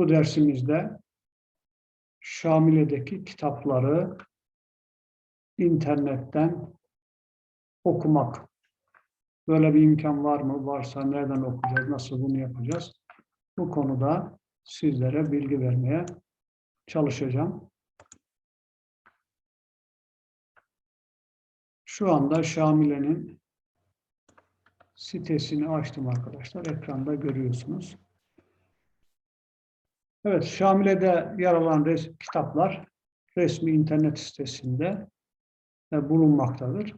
Bu dersimizde Şamile'deki kitapları internetten okumak. Böyle bir imkan var mı? Varsa nereden okuyacağız? Nasıl bunu yapacağız? Bu konuda sizlere bilgi vermeye çalışacağım. Şu anda Şamile'nin sitesini açtım arkadaşlar. Ekranda görüyorsunuz. Evet, Şamile'de yer alan res- kitaplar resmi internet sitesinde e, bulunmaktadır.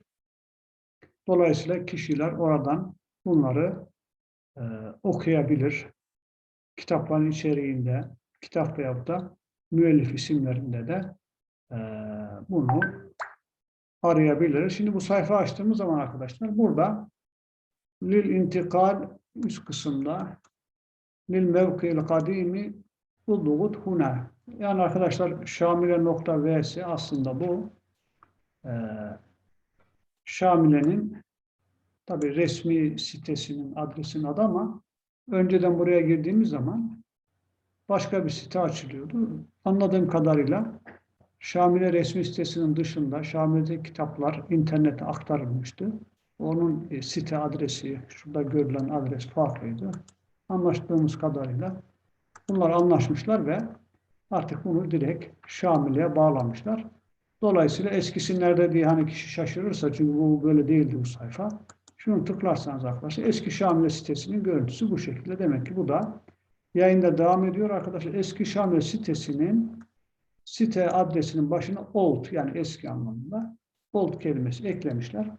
Dolayısıyla kişiler oradan bunları e, okuyabilir. Kitapların içeriğinde, kitap veyahut müellif isimlerinde de e, bunu arayabiliriz. Şimdi bu sayfa açtığımız zaman arkadaşlar burada lil intikal üst kısımda lil mevkil kadimi Uddugut huna. Yani arkadaşlar Şamile nokta vs aslında bu e, Şamile'nin tabi resmi sitesinin adresinin adı ama önceden buraya girdiğimiz zaman başka bir site açılıyordu. Anladığım kadarıyla Şamile resmi sitesinin dışında Şamile'deki kitaplar internete aktarılmıştı. Onun e, site adresi, şurada görülen adres farklıydı. Anlaştığımız kadarıyla Bunlar anlaşmışlar ve artık bunu direkt Şamile'ye bağlamışlar. Dolayısıyla eskisi nerede diye hani kişi şaşırırsa çünkü bu böyle değildi bu sayfa. Şunu tıklarsanız arkadaşlar eski Şamile sitesinin görüntüsü bu şekilde. Demek ki bu da yayında devam ediyor arkadaşlar. Eski Şamile sitesinin site adresinin başına old yani eski anlamında old kelimesi eklemişler.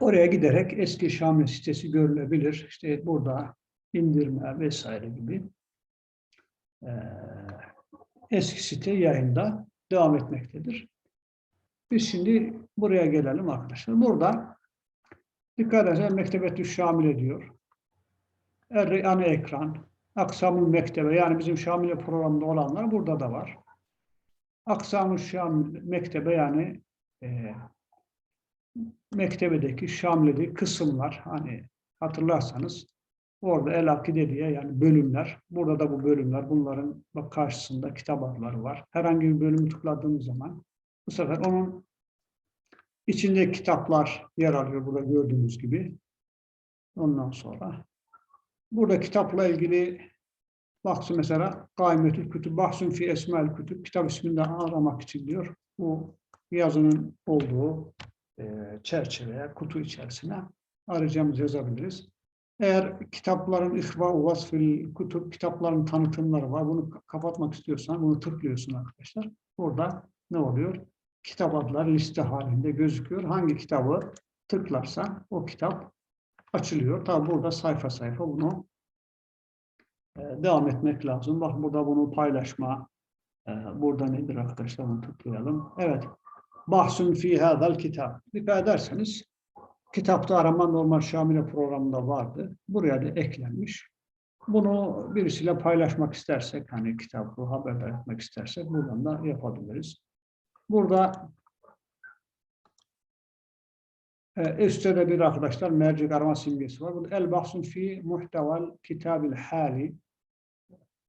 Oraya giderek eski Şamile sitesi görülebilir. İşte burada indirme vesaire gibi eski site yayında devam etmektedir. Biz şimdi buraya gelelim arkadaşlar. Burada dikkat ederseniz Mektebetü Şamile diyor. Er ana ekran, Aksamul Mektebe yani bizim Şamile programında olanlar burada da var. Aksamul Şamil Mektebe yani eee mektebedeki Şamile'deki kısımlar hani hatırlarsanız Orada El Akide diye yani bölümler. Burada da bu bölümler. Bunların bak karşısında kitap adları var. Herhangi bir bölümü tıkladığımız zaman bu sefer onun içinde kitaplar yer alıyor burada gördüğünüz gibi. Ondan sonra burada kitapla ilgili bahsi mesela Kaimetül Kütüb, Bahsün fi Esmaül Kütüb kitap isminde aramak için diyor. Bu yazının olduğu çerçeveye, kutu içerisine arayacağımız yazabiliriz. Eğer kitapların ihva vasfil kutup kitapların tanıtımları var. Bunu kapatmak istiyorsan bunu tıklıyorsun arkadaşlar. Burada ne oluyor? Kitap adları liste halinde gözüküyor. Hangi kitabı tıklarsan o kitap açılıyor. Tabi burada sayfa sayfa bunu e, devam etmek lazım. Bak burada bunu paylaşma. E, burada nedir arkadaşlar? Bunu tıklayalım. Evet. Bahsün fi hadal kitap. Dikkat ederseniz Kitapta arama normal Şamile programında vardı. Buraya da eklenmiş. Bunu birisiyle paylaşmak istersek, hani kitabı haberdar etmek istersek buradan da yapabiliriz. Burada e, üstte de bir arkadaşlar mercek arama simgesi var. Burada el bahsun fi muhteval kitabil hali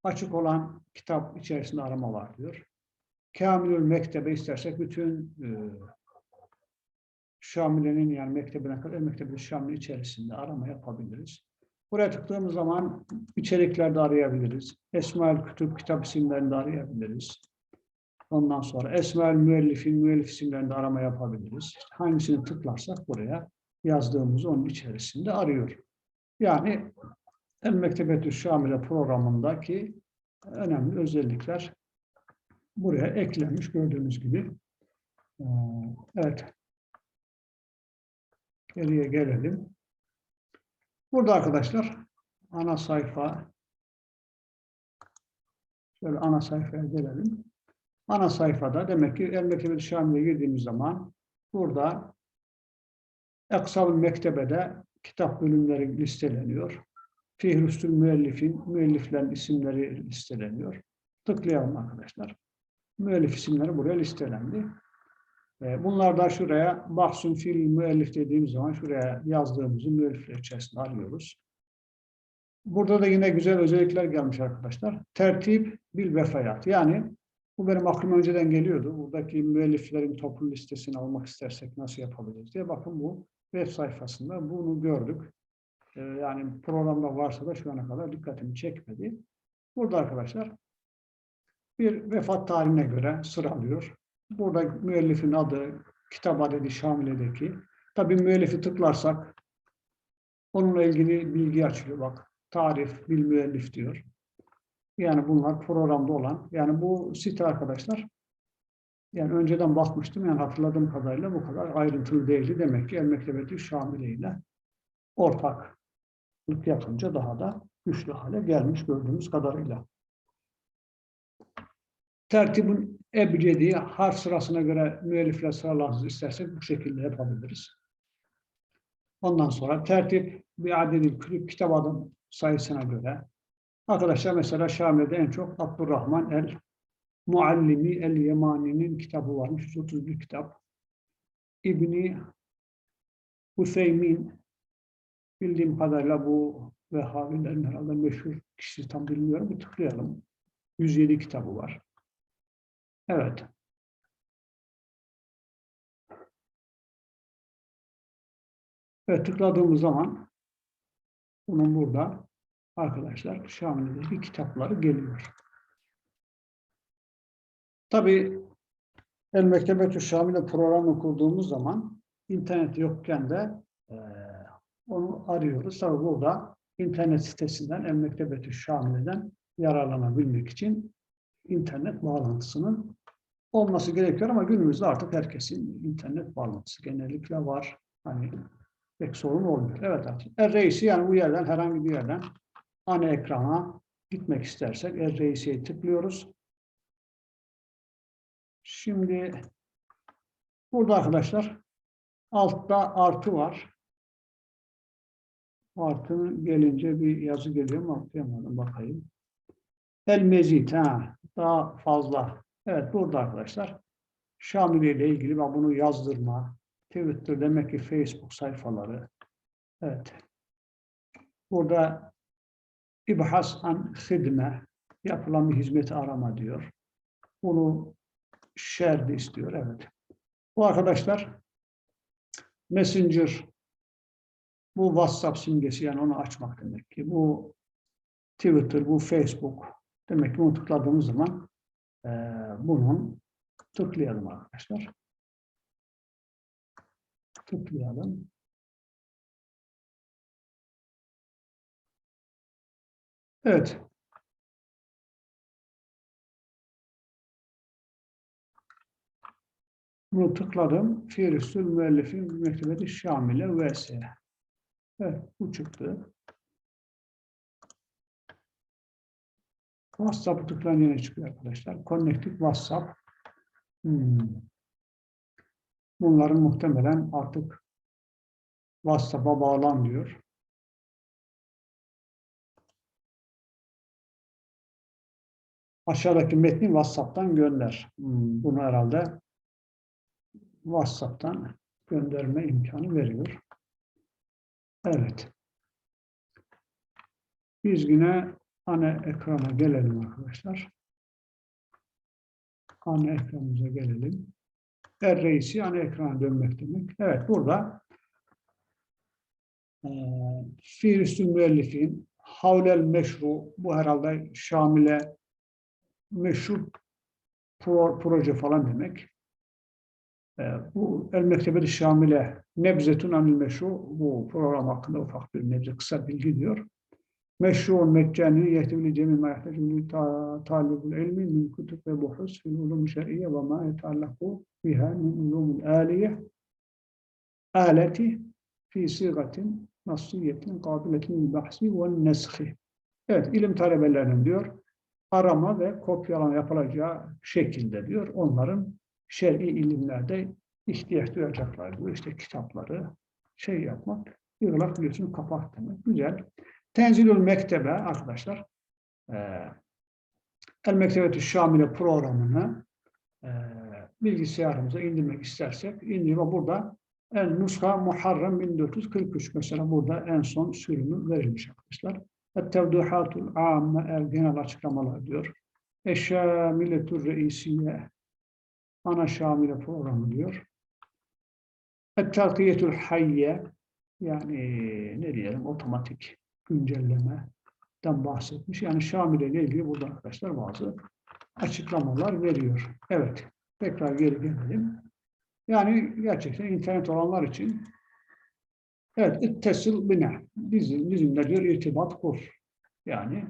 açık olan kitap içerisinde arama var diyor. Kamilül mektebe istersek bütün e, Şamile'nin yani mektebine kadar Mektebi Şamile içerisinde arama yapabiliriz. Buraya tıkladığımız zaman içeriklerde arayabiliriz. Esmaül Kütüb kitap isimlerinde arayabiliriz. Ondan sonra Esmaül Müellifin müellif isimlerinde arama yapabiliriz. Hangisini tıklarsak buraya yazdığımız onun içerisinde arıyor. Yani El Mektebetü Şamile programındaki önemli özellikler buraya eklenmiş gördüğünüz gibi. Ee, Evet. Geriye gelelim. Burada arkadaşlar ana sayfa şöyle ana sayfaya gelelim. Ana sayfada demek ki El Mektebe Şami'ye girdiğimiz zaman burada Eksal Mektebe'de kitap bölümleri listeleniyor. Fihrüstül müellifin, müelliflerin isimleri listeleniyor. Tıklayalım arkadaşlar. Müellif isimleri buraya listelendi. E, bunlar da şuraya bahsün fil müellif dediğimiz zaman şuraya yazdığımızı müellifler içerisinde arıyoruz. Burada da yine güzel özellikler gelmiş arkadaşlar. Tertip bil vefayat. Yani bu benim aklıma önceden geliyordu. Buradaki müelliflerin toplu listesini almak istersek nasıl yapabiliriz diye. Bakın bu web sayfasında bunu gördük. Ee, yani programda varsa da şu ana kadar dikkatimi çekmedi. Burada arkadaşlar bir vefat tarihine göre sıralıyor. Burada müellifin adı, kitap adedi Şamile'deki. Tabii müellifi tıklarsak onunla ilgili bilgi açılıyor. Bak tarif, bil müellif diyor. Yani bunlar programda olan. Yani bu site arkadaşlar yani önceden bakmıştım yani hatırladığım kadarıyla bu kadar ayrıntılı değildi. Demek ki El Mektebeti Şamile ile ortaklık yapınca daha da güçlü hale gelmiş gördüğümüz kadarıyla. Tertibin ebcedi harf sırasına göre müellifle sıralarınızı istersek bu şekilde yapabiliriz. Ondan sonra tertip bir adedi kitap adım sayısına göre. Arkadaşlar mesela Şamile'de en çok Abdurrahman el Muallimi el Yemani'nin kitabı varmış. 131 kitap. İbni Hüseymin bildiğim kadarıyla bu Vehhabilerin herhalde meşhur kişisi tam bilmiyorum. Bir tıklayalım. 107 kitabı var. Evet. Ve tıkladığımız zaman bunun burada arkadaşlar Şamile'deki kitapları geliyor. Tabii El Mektebetü Şamile programı kurduğumuz zaman internet yokken de e, onu arıyoruz. Tabii burada internet sitesinden El Mektebetü Şamile'den yararlanabilmek için internet bağlantısının olması gerekiyor ama günümüzde artık herkesin internet bağlantısı genellikle var. Hani pek sorun olmuyor. Evet artık. Er reisi yani bu yerden herhangi bir yerden ana ekrana gitmek istersek Er reisiye tıklıyoruz. Şimdi burada arkadaşlar altta artı var. Artı gelince bir yazı geliyor mu? Bakayım. El mezit ha daha fazla. Evet burada arkadaşlar Şamili ile ilgili ben bunu yazdırma, Twitter demek ki Facebook sayfaları. Evet. Burada İbhas an hidme yapılan bir hizmeti arama diyor. Bunu share de istiyor. Evet. Bu arkadaşlar Messenger bu WhatsApp simgesi yani onu açmak demek ki. Bu Twitter, bu Facebook. Demek ki bunu tıkladığımız zaman e, bunun tıklayalım arkadaşlar. Tıklayalım. Evet. Bunu tıkladım. Fihristül müellifin mektebeti Şamile vs. Evet, bu çıktı. WhatsApp'ı tıklayınca ne çıkıyor arkadaşlar? Connected WhatsApp. Hmm. Bunların muhtemelen artık WhatsApp'a bağlan diyor. Aşağıdaki metni WhatsApp'tan gönder. Hmm, bunu herhalde WhatsApp'tan gönderme imkanı veriyor. Evet. Biz yine ana ekrana gelelim arkadaşlar. Ana ekranımıza gelelim. Er reisi ana ekrana dönmek demek. Evet burada e, fiilüstü müellifin havlel meşru bu herhalde Şamile meşhur pro, proje falan demek. E, bu El Mektebeli Şamile Nebzetun Anil Meşru bu program hakkında ufak bir nebze kısa bilgi diyor. Meşru meccani yehtevli cemi ma yehtevli talibul ilmi min kutub ve buhus fil ulum şer'iyye ve ma yetallaku biha min ulumul aliye aleti fi sigatin nasiyetin kabiletin bahsi ve neshi. Evet, ilim talebelerinin diyor, arama ve kopyalama yapılacağı şekilde diyor, onların şer'i ilimlerde ihtiyaç duyacaklar. Bu işte kitapları şey yapmak, yığılak biliyorsun kapak demek. Güzel. Tenzilül Mektebe arkadaşlar, e, El Mektebetü Şamile programını e, bilgisayarımıza indirmek istersek indirme burada en Nuska Muharrem 1443 mesela burada en son sürümü verilmiş arkadaşlar. Et-tevduhatul amme el genel açıklamalar diyor. Eşşamiletur reisiye ana şamile programı diyor. Et-telkiyetul hayye yani ne diyelim otomatik güncellemeden bahsetmiş. Yani Şamil'e ile ilgili burada arkadaşlar bazı açıklamalar veriyor. Evet. Tekrar geri gelelim. Yani gerçekten internet olanlar için evet ittesil bine bizim, bizimle diyor irtibat kur. Yani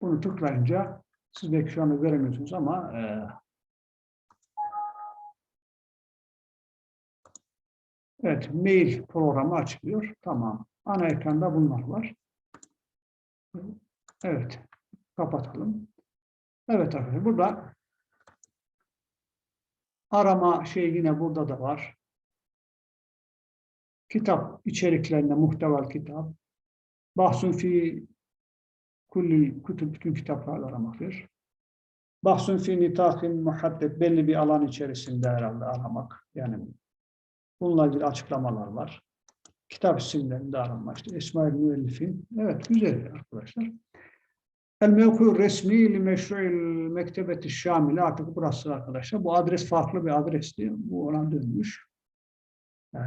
bunu tıklayınca siz belki şu anda göremiyorsunuz ama e, Evet, mail programı açılıyor. Tamam. Ana ekranda bunlar var. Evet, kapatalım. Evet arkadaşlar, burada arama şey yine burada da var. Kitap içeriklerinde muhteval kitap. Bahsun fi kulli kütüb bütün kitaplarla aramaktır. Bahsun fi nitahin muhaddet belli bir alan içerisinde herhalde aramak. Yani Bununla ilgili açıklamalar var. Kitap isimlerinde aranma işte. İsmail Müellif'in. Evet güzel arkadaşlar. El mevku resmi li meşru'il mektebeti şamile artık burası arkadaşlar. Bu adres farklı bir adresti. Bu ona dönmüş. Ee,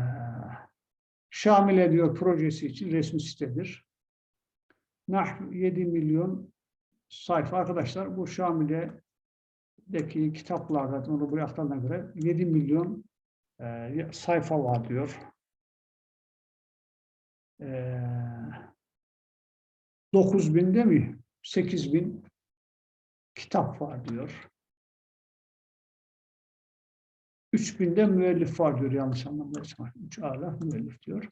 Şamile diyor projesi için resmi sitedir. Nah 7 milyon sayfa arkadaşlar. Bu Şamile'deki kitaplarda onu buraya aktardığına göre 7 milyon e, sayfa var diyor. E, 9 bin değil mi? 8 bin kitap var diyor. 3 binde müellif var diyor yanlış anlamıyorsam. 3 ala müellif diyor.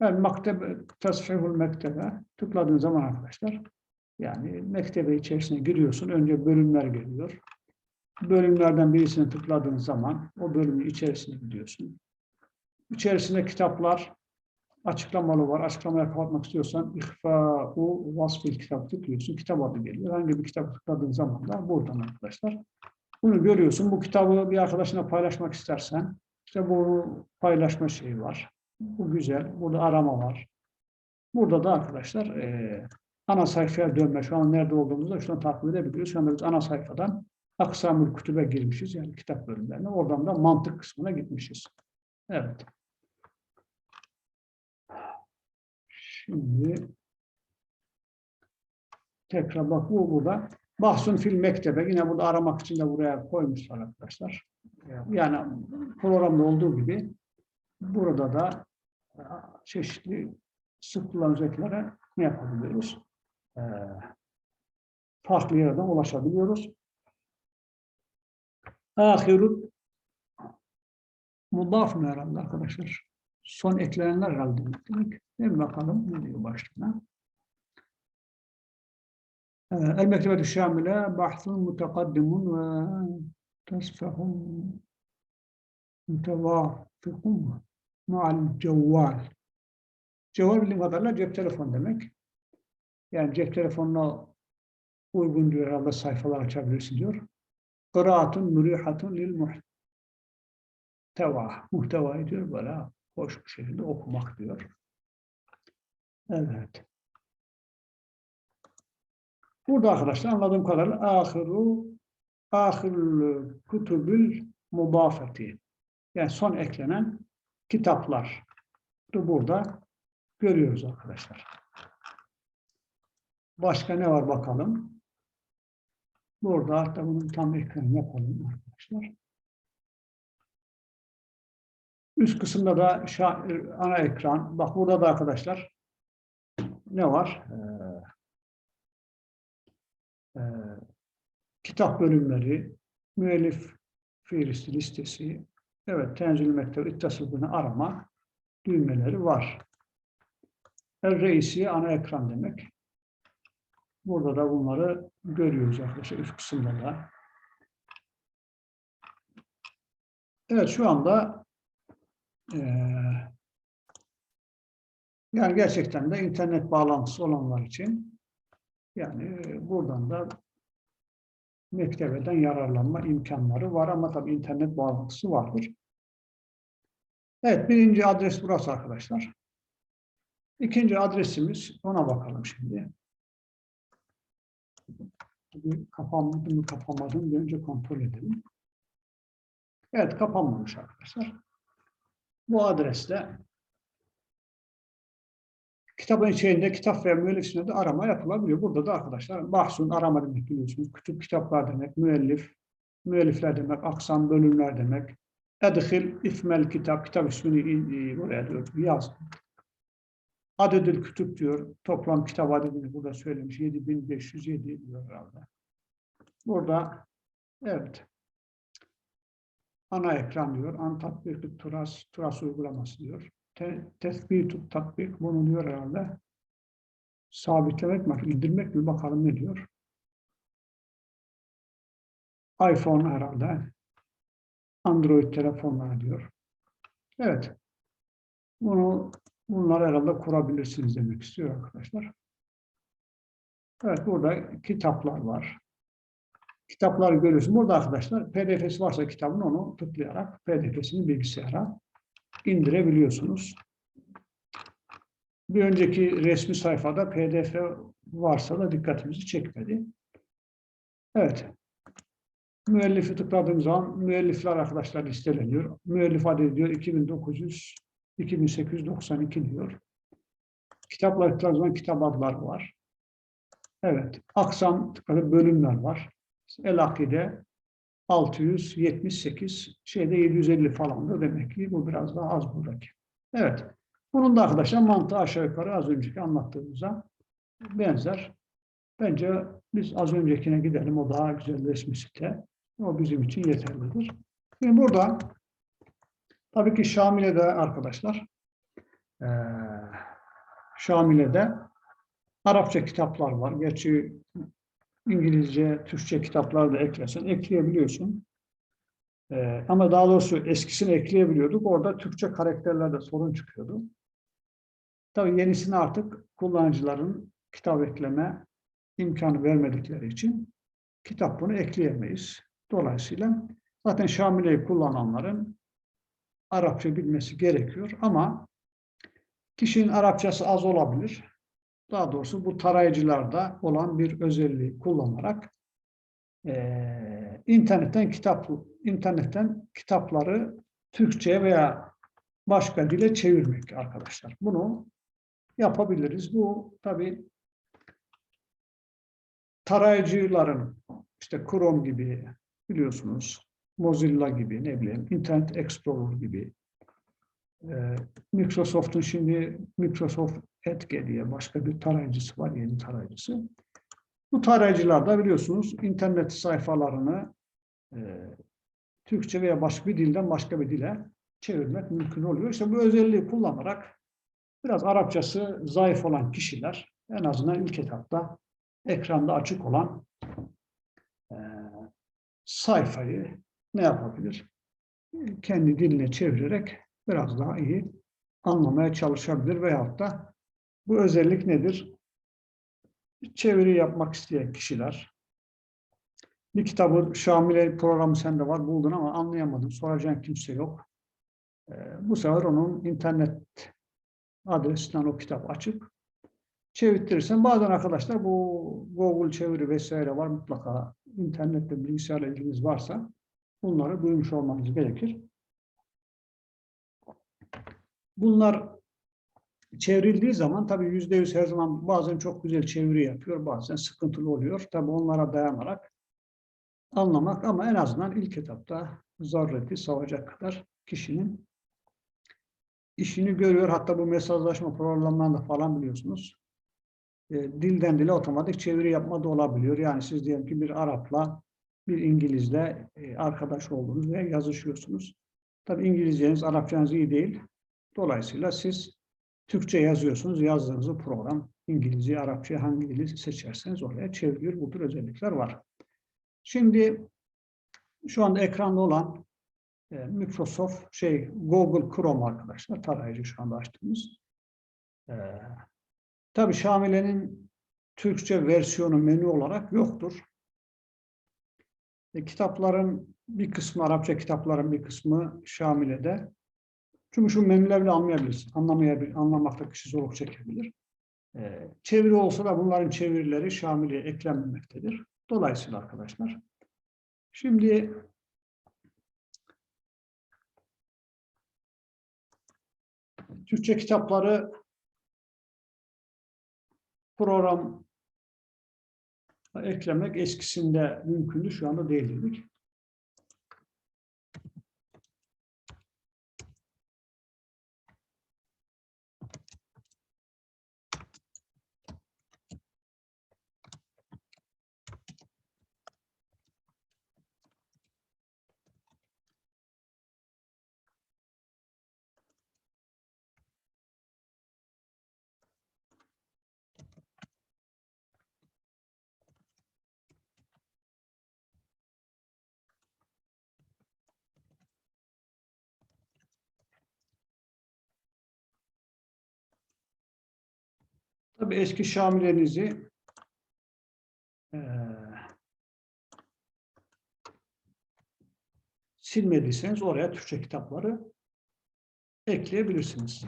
Yani mektebe, tasfihul mektebe tıkladığın zaman arkadaşlar yani mektebe içerisine giriyorsun. Önce bölümler geliyor bölümlerden birisine tıkladığın zaman o bölümün içerisine gidiyorsun. İçerisinde kitaplar, açıklamalı var. Açıklamaya kapatmak istiyorsan ihfa'u vasfil kitap tıklıyorsun. Kitap adı geliyor. Hangi bir kitap tıkladığın zaman da buradan arkadaşlar. Bunu görüyorsun. Bu kitabı bir arkadaşına paylaşmak istersen işte bu paylaşma şeyi var. Bu güzel. Burada arama var. Burada da arkadaşlar e, ana sayfaya dönme. Şu an nerede olduğumuzu şunu takip edebiliyoruz. Şu anda biz ana sayfadan Aksamül Kütübe girmişiz yani kitap bölümlerine. Oradan da mantık kısmına gitmişiz. Evet. Şimdi tekrar bak bu burada. Bahsun fil mektebe. Yine burada aramak için de buraya koymuşlar arkadaşlar. Yani programda olduğu gibi burada da çeşitli sık kullanıcılara ne yapabiliyoruz? Ee, farklı yerden ulaşabiliyoruz. Ahiru mudaf mı herhalde arkadaşlar? Son eklenenler herhalde demek. Bir bakalım ne diyor başlığına. El mektebetü şamile bahthun mutekaddimun ve tasfehun mütevafikun ma'al cevval. Cevval bildiğim kadarıyla cep telefon demek. Yani cep telefonuna uygun diyor herhalde sayfalar açabilirsin diyor. Kıraatun mürihatun lil muhteva. Muhtevayı diyor böyle hoş bir şekilde okumak diyor. Evet. Burada arkadaşlar anladığım kadarıyla ahiru ahirul kutubül mudafeti yani son eklenen kitaplar burada görüyoruz arkadaşlar. Başka ne var bakalım. Burada hatta bunun tam ekranı yapalım arkadaşlar. Üst kısımda da ana ekran. Bak burada da arkadaşlar ne var? Ee, e, kitap bölümleri, müellif fiilisti listesi, evet tenzil mektep ittasıldığını arama düğmeleri var. El reisi ana ekran demek. Burada da bunları görüyoruz arkadaşlar üst kısımda da. Evet şu anda e, yani gerçekten de internet bağlantısı olanlar için yani buradan da mektebeden yararlanma imkanları var ama tabii internet bağlantısı vardır. Evet birinci adres burası arkadaşlar. İkinci adresimiz, ona bakalım şimdi. Kapanmadı mı kapanmadı mı önce kontrol edelim. Evet kapanmamış arkadaşlar. Bu adreste kitabın içerisinde kitap veya müellif isminde de arama yapılabiliyor. Burada da arkadaşlar bahsun arama demek biliyorsunuz. Küçük kitaplar demek, müellif, müellifler demek, aksam bölümler demek. Edhil ifmel kitap, kitap ismini in- buraya diyor, yaz. Adedül kütüp diyor. Toplam kitap adedini burada söylemiş. 7507 diyor herhalde. Burada evet ana ekran diyor. An tatbik turas, turas uygulaması diyor. Te, tespit tatbik bunu diyor herhalde. Sabitlemek mi? indirmek mi? Bakalım ne diyor. iPhone herhalde. Android telefonlar diyor. Evet. Bunu bunlar herhalde kurabilirsiniz demek istiyor arkadaşlar. Evet burada kitaplar var. Kitapları görüyorsun. Burada arkadaşlar PDF'si varsa kitabın onu tıklayarak PDF'sini bilgisayara indirebiliyorsunuz. Bir önceki resmi sayfada PDF varsa da dikkatimizi çekmedi. Evet. Müellifi tıkladığım zaman müellifler arkadaşlar listeleniyor. Müellif adedi diyor 2900 2892 diyor. Kitaplar tıkladığım zaman kitap adları var. Evet. Aksam tıkladı bölümler var. El Akide 678, şeyde 750 falandı demek ki bu biraz daha az buradaki. Evet. Bunun da arkadaşlar mantığı aşağı yukarı az önceki anlattığımıza benzer. Bence biz az öncekine gidelim. O daha güzel resmi site. O bizim için yeterlidir. Şimdi burada tabii ki Şamile'de arkadaşlar Şamile'de Arapça kitaplar var. Gerçi İngilizce, Türkçe kitaplar da eklesen ekleyebiliyorsun. Ee, ama daha doğrusu eskisini ekleyebiliyorduk. Orada Türkçe karakterlerde sorun çıkıyordu. Tabii yenisini artık kullanıcıların kitap ekleme imkanı vermedikleri için kitap bunu ekleyemeyiz. Dolayısıyla zaten Şamile'yi kullananların Arapça bilmesi gerekiyor ama kişinin Arapçası az olabilir daha doğrusu bu tarayıcılarda olan bir özelliği kullanarak e, internetten kitap internetten kitapları Türkçe veya başka dile çevirmek arkadaşlar. Bunu yapabiliriz. Bu tabi tarayıcıların işte Chrome gibi biliyorsunuz Mozilla gibi ne bileyim Internet Explorer gibi Microsoft'un şimdi Microsoft Edge diye başka bir tarayıcısı var, yeni tarayıcısı. Bu tarayıcılarda biliyorsunuz internet sayfalarını e, Türkçe veya başka bir dilden başka bir dile çevirmek mümkün oluyor. İşte bu özelliği kullanarak biraz Arapçası zayıf olan kişiler en azından ilk etapta ekranda açık olan e, sayfayı ne yapabilir? Kendi diline çevirerek biraz daha iyi anlamaya çalışabilir veyahut da bu özellik nedir? Çeviri yapmak isteyen kişiler bir kitabı Şamile programı sende var buldun ama anlayamadın, soracağın kimse yok. Ee, bu sefer onun internet adresinden o kitap açıp çevirtirsen bazen arkadaşlar bu Google çeviri vesaire var mutlaka internette bilgisayarla ilginiz varsa bunları duymuş olmanız gerekir. Bunlar çevrildiği zaman tabii yüzde yüz her zaman bazen çok güzel çeviri yapıyor, bazen sıkıntılı oluyor. Tabii onlara dayanarak anlamak ama en azından ilk etapta zarreti savacak kadar kişinin işini görüyor. Hatta bu mesajlaşma programlarında falan biliyorsunuz. E, dilden dile otomatik çeviri yapma da olabiliyor. Yani siz diyelim ki bir Arap'la bir İngiliz'le e, arkadaş oldunuz ve yazışıyorsunuz. Tabii İngilizceniz, Arapçanız iyi değil. Dolayısıyla siz Türkçe yazıyorsunuz, yazdığınız program İngilizce, Arapça hangi dili seçerseniz oraya çeviriyor. Bu tür özellikler var. Şimdi şu anda ekranda olan e, Microsoft şey Google Chrome arkadaşlar tarayıcı şu anda açtığımız. E, tabii Şamile'nin Türkçe versiyonu menü olarak yoktur. E, kitapların bir kısmı Arapça kitapların bir kısmı Şamile'de Çünkü şu menüleri bile. Anlamayabilir, anlamakta kişi zorluk çekebilir. Ee, çeviri olsa da bunların çevirileri Şamil'e eklenmemektedir. Dolayısıyla arkadaşlar. Şimdi Türkçe kitapları program eklemek eskisinde mümkündü, şu anda değil dedik. Tabii eski Şamilenizi eee silmediyseniz oraya Türkçe kitapları ekleyebilirsiniz.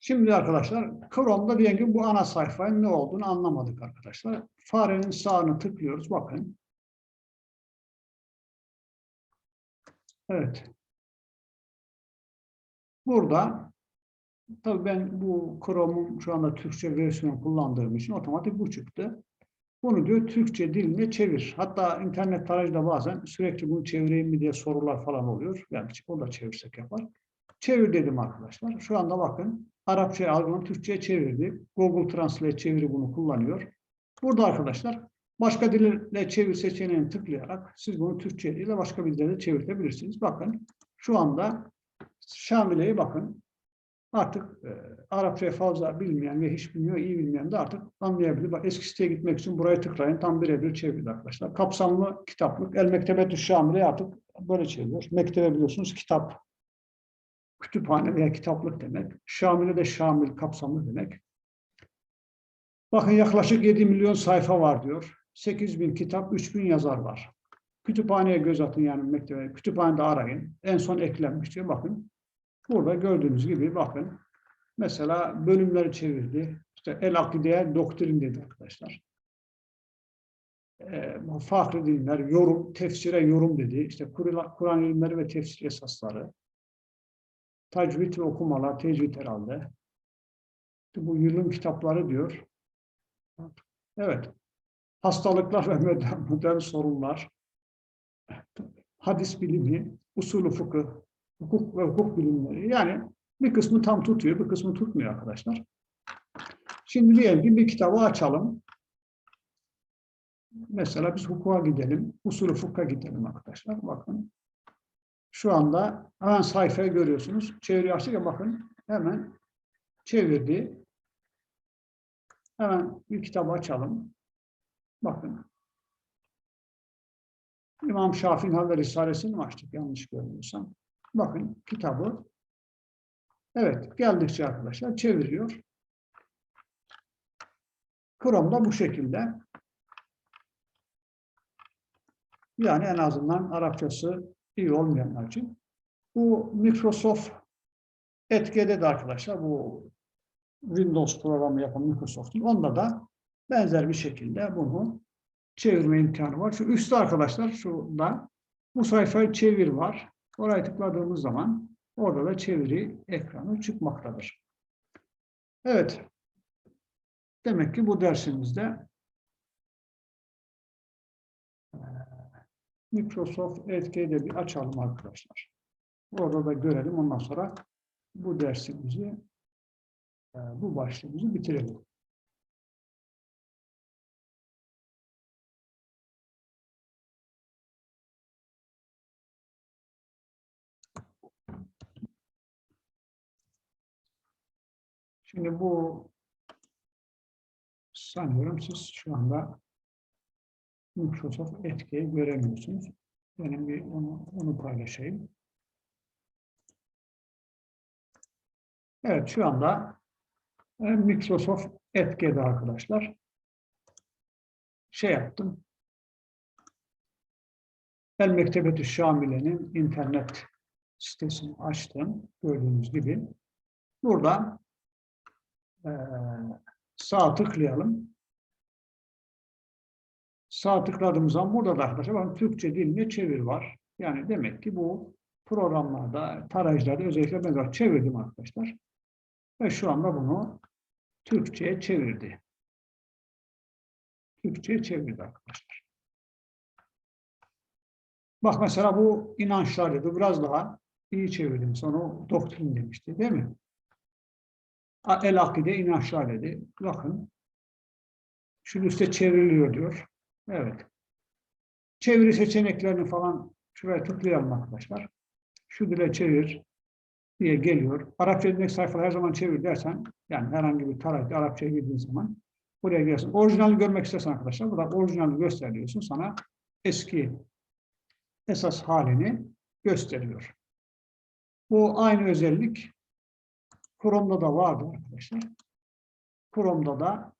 Şimdi arkadaşlar Chrome'da diyelim ki bu ana sayfanın ne olduğunu anlamadık arkadaşlar. Farenin sağını tıklıyoruz. Bakın. Evet. Burada tabii ben bu Chrome'un şu anda Türkçe versiyonu kullandığım için otomatik bu çıktı. Bunu diyor Türkçe diline çevir. Hatta internet tarayıcıda bazen sürekli bunu çevireyim mi diye sorular falan oluyor. Yani o da çevirsek yapar. Çevir dedim arkadaşlar. Şu anda bakın Arapçaya algılanıp Türkçe'ye çevirdi. Google Translate çeviri bunu kullanıyor. Burada arkadaşlar başka dille çevir seçeneğini tıklayarak siz bunu Türkçe ile başka bir dile de çevirtebilirsiniz. Bakın şu anda Şamile'yi bakın artık e, Arapçayı fazla bilmeyen ve hiç bilmiyor, iyi bilmeyen de artık anlayabilir. Bak eski siteye gitmek için buraya tıklayın. Tam birebir çevirdi arkadaşlar. Kapsamlı kitaplık. El Mektebetü Şamile artık böyle çeviriyor. Mektebe biliyorsunuz kitap kütüphane veya kitaplık demek. Şamile de şamil, kapsamlı demek. Bakın yaklaşık 7 milyon sayfa var diyor. 8 bin kitap, 3 bin yazar var. Kütüphaneye göz atın yani mektebe, kütüphanede arayın. En son eklenmiş diyor. Bakın burada gördüğünüz gibi bakın. Mesela bölümleri çevirdi. İşte El Akideye Doktrin dedi arkadaşlar. E, farklı dinler, yorum, tefsire yorum dedi. İşte Kur'an ilimleri ve tefsir esasları. Tecvid ve okumalar, tecvid herhalde. Bu yılın kitapları diyor. Evet. Hastalıklar ve modern, modern sorunlar. Hadis bilimi, usulü fıkıh, hukuk ve hukuk bilimleri. Yani bir kısmı tam tutuyor, bir kısmı tutmuyor arkadaşlar. Şimdi diyelim ki bir kitabı açalım. Mesela biz hukuka gidelim, usulü fıkha gidelim arkadaşlar. Bakın şu anda hemen sayfayı görüyorsunuz. Çeviri açtık bakın hemen çevirdi. Hemen bir kitabı açalım. Bakın. İmam Şafii'nin Halle Risalesi'ni mi açtık yanlış görmüyorsam. Bakın kitabı. Evet geldikçe arkadaşlar çeviriyor. Chrome'da bu şekilde. Yani en azından Arapçası iyi olmayanlar için. Bu Microsoft etkede de arkadaşlar bu Windows programı yapan Microsoft'un onda da benzer bir şekilde bunu çevirme imkanı var. Şu üstte arkadaşlar şurada bu sayfayı çevir var. Oraya tıkladığımız zaman orada da çeviri ekranı çıkmaktadır. Evet. Demek ki bu dersimizde Microsoft Edge'yi de bir açalım arkadaşlar. Orada da görelim. Ondan sonra bu dersimizi, bu başlığımızı bitirelim. Şimdi bu sanıyorum siz şu anda Microsoft etkiyi göremiyorsunuz. Benim bir onu, onu paylaşayım. Evet şu anda e, Microsoft etkede arkadaşlar şey yaptım. El Mektebetü Şamile'nin internet sitesini açtım. Gördüğünüz gibi. Buradan eee sağ tıklayalım. Sağ tıkladığımız zaman burada da arkadaşlar bakın Türkçe diline çevir var. Yani demek ki bu programlarda, tarayıcılarda özellikle ben çevirdim arkadaşlar. Ve şu anda bunu Türkçe'ye çevirdi. Türkçe'ye çevirdi arkadaşlar. Bak mesela bu inançlar dedi. Biraz daha iyi çevirdim. Sonra doktrin demişti değil mi? El akide inançlar dedi. Bakın. Şu üstte çevriliyor diyor. Evet. Çeviri seçeneklerini falan şuraya tıklayalım arkadaşlar. Şu dile çevir diye geliyor. Arapça dinlek sayfalar her zaman çevir dersen yani herhangi bir tarayıcı Arapçaya girdiğin zaman buraya gelirsin. Orijinalini görmek istersen arkadaşlar burada orijinalini gösteriyorsun. Sana eski esas halini gösteriyor. Bu aynı özellik Chrome'da da vardı arkadaşlar. Chrome'da da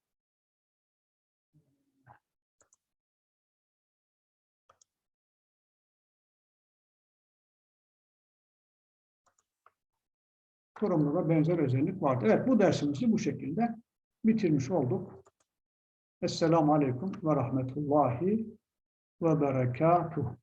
Chrome'da da benzer özellik vardı. Evet bu dersimizi bu şekilde bitirmiş olduk. Esselamu Aleyküm ve Rahmetullahi ve Berekatuhu.